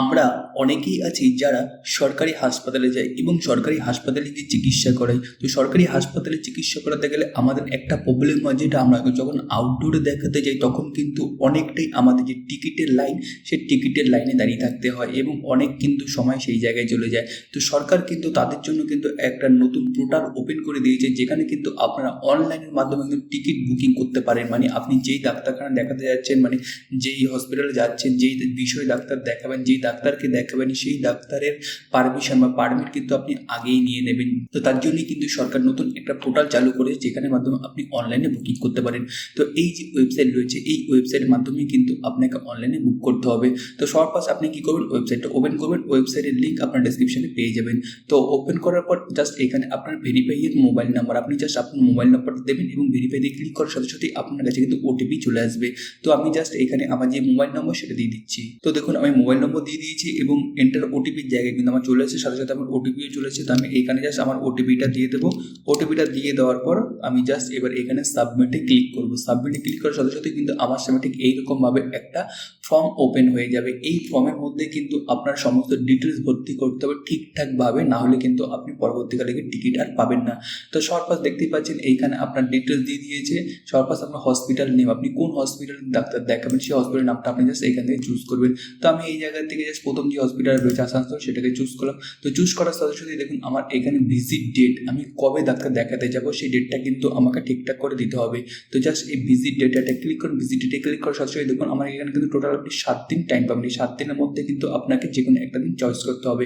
আমরা অনেকেই আছি যারা সরকারি হাসপাতালে যাই এবং সরকারি হাসপাতালে গিয়ে চিকিৎসা করাই। তো সরকারি হাসপাতালে চিকিৎসা করাতে গেলে আমাদের একটা প্রবলেম হয় যেটা আমরা যখন আউটডোরে দেখাতে যাই, তখন কিন্তু অনেকটাই আমাদের যে টিকিটের লাইন সেই টিকিটের লাইনে দাঁড়িয়ে থাকতে হয় এবং অনেক কিন্তু সময় সেই জায়গায় চলে যায়। তো সরকার কিন্তু তাদের জন্য কিন্তু একটা নতুন পোর্টাল ওপেন করে দিয়েছে, যেখানে কিন্তু আপনারা অনলাইনের মাধ্যমে কিন্তু টিকিট বুকিং করতে পারেন। মানে আপনি যেই ডাক্তারখানা দেখাতে যাচ্ছেন মানে যেই হসপিটালে যাচ্ছেন, যেই বিষয়ে ডাক্তার দেখাবেন, যেই ডাক্তারকে দেখাবেন, সেই ডাক্তারের পারমিশন বা পারমিট কিন্তু আপনি আগেই নিয়ে নেবেন। তো তার জন্যই কিন্তু সরকার নতুন একটা পোর্টাল চালু করে যেখানে মাধ্যমে আপনি অনলাইনে বুকিং করতে পারেন। তো এই যে ওয়েবসাইট রয়েছে, এই ওয়েবসাইটের মাধ্যমে কিন্তু আপনাকে অনলাইনে বুক করতে হবে। তো পাশ আপনি কী করবেন? ওয়েবসাইটটা ওপেন করবেন। ওয়েবসাইটের লিঙ্ক আপনার ডেসক্রিপশনে পেয়ে যাবেন। তো ওপেন করার পর জাস্ট এখানে আপনার ভেরিফাইয়ের মোবাইল নাম্বার আপনি জাস্ট আপনার মোবাইল নাম্বারটা দেবেন এবং ভেরিফাই দিয়ে ক্লিক করার সাথে সাথেই আপনার কাছে কিন্তু ওটিপি চলে আসবে। তো আমি জাস্ট এখানে আমার যে মোবাইল নম্বর সেটা দিয়ে দিচ্ছি। তো দেখুন, আমি মোবাইল নম্বর দিয়ে দিয়েছি এবং এন্টার ওটিপির জায়গায় কিন্তু আমার চলে এসেছে। সাথে সাথে আমার ওটিপিও চলে এসেছে। তো আমি এখানে জাস্ট আমার ওটিপিটা দিয়ে দেবো। ওটিপিটা দিয়ে দেওয়ার পর আমি জাস্ট এবার এখানে সাবমিটে ক্লিক করব। সাবমিটে ক্লিক করার সাথে সাথে কিন্তু আমার সামনে ঠিক এইরকমভাবে একটা ফর্ম ওপেন হয়ে যাবে। এই ফর্মের মধ্যে কিন্তু আপনার সমস্ত ডিটেলস ভর্তি করতে হবে ঠিকঠাকভাবে। না হলে কিন্তু আপনি পরবর্তীকালে টিকিট আর পাবেন না। তো সরপাস দেখতেই পাচ্ছেন এইখানে আপনার ডিটেলস দিয়ে দিয়েছে। সরপাস আপনার হসপিটাল নেম আপনি কোন হসপিটাল ডাক্তার দেখাবেন? সেই হসপিটালের নামটা আপনি জাস্ট এখান থেকে চুজ করবেন। তো আমি এই জায়গা থেকে জাস্ট প্রথম যে হসপিটাল রয়েছে আসানসোল সেটাকে চুজ করলাম। তো চুজ করার সাথে সাথে দেখুন, আমার এখানে ভিজিট ডেট আমি কবে ডাক্তার দেখাতে যাব, সেই ডেটটা কিন্তু আমাকে ঠিকঠাক করে দিতে হবে। তো জাস্ট এই ভিজিট ডেটাটা ক্লিক করুন ভিজিট ডেটে ক্লিক করার সাথে সাথে দেখুন, আমার এখানে কিন্তু টোটাল আপনি সাত দিন টাইম পাবেন। এই সাত দিনের মধ্যে কিন্তু আপনাকে যে কোনো একটা দিন চয়েস করতে হবে।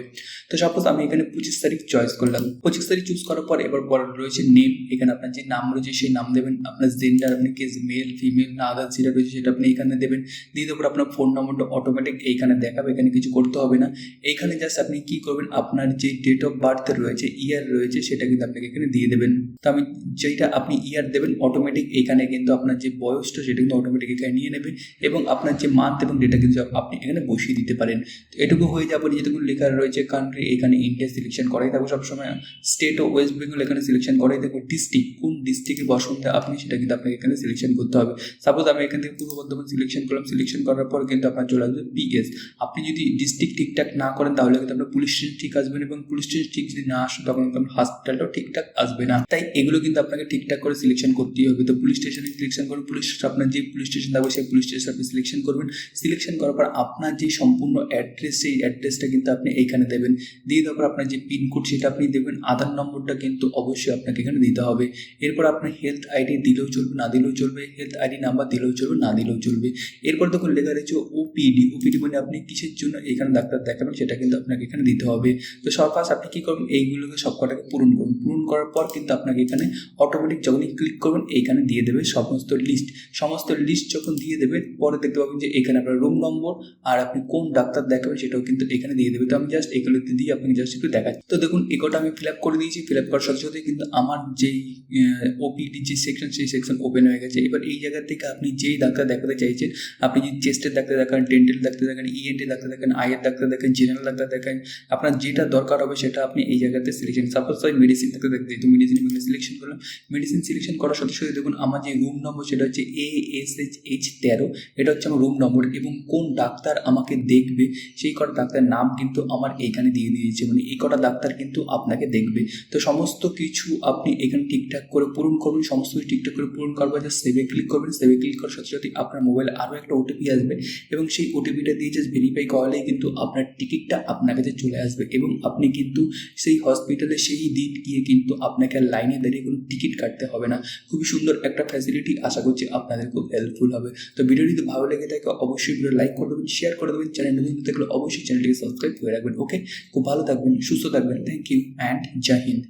তো সাপোজ আমি এখানে পঁচিশ তারিখ চয়েস করলাম। পঁচিশ তারিখ চুজ করার পর এবার পর রয়েছে নেম এখানে আপনার যে নাম রয়েছে, সেই নাম দেবেন। আপনার জেন্ডার আপনি কে মেল ফিমেল না আদার্স যেটা রয়েছে সেটা আপনি এখানে দেবেন। দিয়ে দেওয়ার আপনার ফোন নম্বরটা অটোমেটিক এইখানে দেখাবে। এখানে কিছু করতে হবে না। এইখানে জাস্ট আপনি কি করবেন, আপনার যে ডেট অফ বার্থ রয়েছে ইয়ার রয়েছে, সেটা কিন্তু আপনাকে এখানে দিয়ে দেবেন। তো আমি যেটা আপনি ইয়ার দেবেন অটোমেটিক এখানে কিন্তু আপনার যে বয়সটা, সেটা কিন্তু অটোমেটিক এখানে নিয়ে নেবে এবং আপনার যে মান্থ এবং ডেটা কিন্তু আপনি এখানে বসিয়ে দিতে পারেন। তো এটুকু হয়ে যাবে যেটুকু লেখা রয়েছে কান্ট্রি এখানে ইন্ডিয়া সিলেকশন করাই থাকব সবসময়। স্টেট ও ওয়েস্ট বেঙ্গল এখানে সিলেকশন করাই থাকব। ডিস্ট্রিক্ট কোন ডিস্ট্রিক্টে বসন্তে আপনি, সেটা কিন্তু আপনাকে এখানে সিলেকশন করতে হবে। সাপোজ আমি এখান থেকে পূর্ব বর্ধমান সিলেকশন করলাম সিলেকশন করার পর কিন্তু আপনার চলে আসবে পিএস আপনি যদি ডিস্ট্রিক্ট ঠিকঠাক না করেন, তাহলে কিন্তু আপনার পুলিশ স্টেশন ঠিক আসবেন এবং পুলিশ স্টেশন ঠিক যদি না আসে, তখন কিন্তু আপনার হসপিটালটাও ঠিকঠাক আসবে না। তাই এগুলো কিন্তু আপনাকে ঠিকঠাক করে সিলেকশন করতেই হবে। তো পুলিশ স্টেশনে সিলেকশন করুন পুলিশ আপনার যে পুলিশ স্টেশন থাকবে, সেই পুলিশ স্টেশন আপনি সিলেকশন করবেন। সিলেকশন করার পর আপনার যে সম্পূর্ণ অ্যাড্রেস সেই অ্যাড্রেসটা কিন্তু আপনি এইখানে দেবেন। দিয়ে দেওয়ার পর আপনার যে পিনকোড সেটা আপনি দেবেন। আধার নম্বরটা কিন্তু অবশ্যই আপনাকে এখানে দিতে হবে। এরপর আপনার হেলথ আইডি দিলেও চলবে, না দিলেও চলবে। হেলথ আইডি নাম্বার দিলেও চলবে, না দিলেও চলবে। এরপর দেখুন লেখা রয়েছে ওপিডি ওপিডি মানে আপনি কিসের জন্য এখানে ডাক্তার দেখাবেন সেটা কিন্তু আপনাকে এখানে দিতে হবে। তো সরকার আপনি কী করবেন? এইগুলোকে সব কটাকে পূরণ করুন। পূরণ করার পর কিন্তু আপনাকে এখানে অটোমেটিক যখনই ক্লিক করবেন, এইখানে দিয়ে দেবে সমস্ত লিস্ট সমস্ত লিস্ট যখন দিয়ে দেবে, পরে দেখতে পাবেন যে এখানে আপনার রুম নম্বর আর আপনি কোন ডাক্তার দেখাবেন, সেটাও কিন্তু এখানে দিয়ে দেবে। তো আমি জাস্ট এগুলোতে দিয়ে আপনাকে জাস্ট একটু দেখাচ্ছি। তো দেখুন এগুলোটা আমি ফিল আপ করে দিয়েছি। ফিল আপ করার সাথে সাথে কিন্তু আমার যেই ওপিডি যে সেকশন সেই সেকশন ওপেন হয়ে গেছে। এবার এই জায়গা থেকে আপনি যেই ডাক্তার দেখাতে চাইছেন, আপনি যদি চেস্টের ডাক্তার দেখান ডেন্টাল ডাক্তার দেখান ইএনটি ডাক্তার দেখান আইয়ের ডাক্তার দেখেন জেনারেল ডাক্তার দেখান, আপনার যেটা দরকার হবে সেটা আপনি এই জায়গাতে সিলেকশন সাপোজ আমি মেডিসিন ডাক্তার দেখতে যেহেতু মেডিসিন সিলেকশন করলাম মেডিসিন সিলেকশন করার সাথে সাথে দেখুন আমার যে রুম নম্বর সেটা হচ্ছে এ এস এইচ এইচ তেরো এটা হচ্ছে আমার রুম নম্বর এবং কোন ডাক্তার আমাকে দেখবে, সেই কটা ডাক্তারের নাম কিন্তু আমার এইখানে দিয়ে দিয়েছে মানে এই কটা ডাক্তার কিন্তু আপনাকে দেখবে। তো সমস্ত কিছু আপনি এখানে ঠিকঠাক করে পূরণ করবেন সমস্ত কিছু ঠিকঠাক করে পূরণ করবেন যে সেভে ক্লিক করবেন সেভে ক্লিক করার সাথে সাথে আপনার মোবাইলে আরও একটা ওটিপি আসবে এবং সেই ওটিপিটা দিয়ে জাস্ট ভেরিফাই করালেই কিন্তু আপনার টিকিটটা আপনার কাছে চলে আসবে এবং আপনি কিন্তু সেই হসপিটালে সেই দিন গিয়ে কিন্তু আপনাকে আর লাইনে দাঁড়িয়ে কোনো টিকিট কাটতে হবে না। খুবই সুন্দর একটা ফ্যাসিলিটি আশা করছি আপনাদের খুব হেল্পফুল হবে। তো ভিডিওটি যদি ভালো লেগে থাকে, অবশ্যই ভিডিও লাইক করে দেবেন শেয়ার করে দেবেন চ্যানেল নতুন থাকলে অবশ্যই চ্যানেলটিকে সাবস্ক্রাইব করে রাখবেন ওকে খুব ভালো থাকবেন, সুস্থ থাকবেন thank you and Jai Hind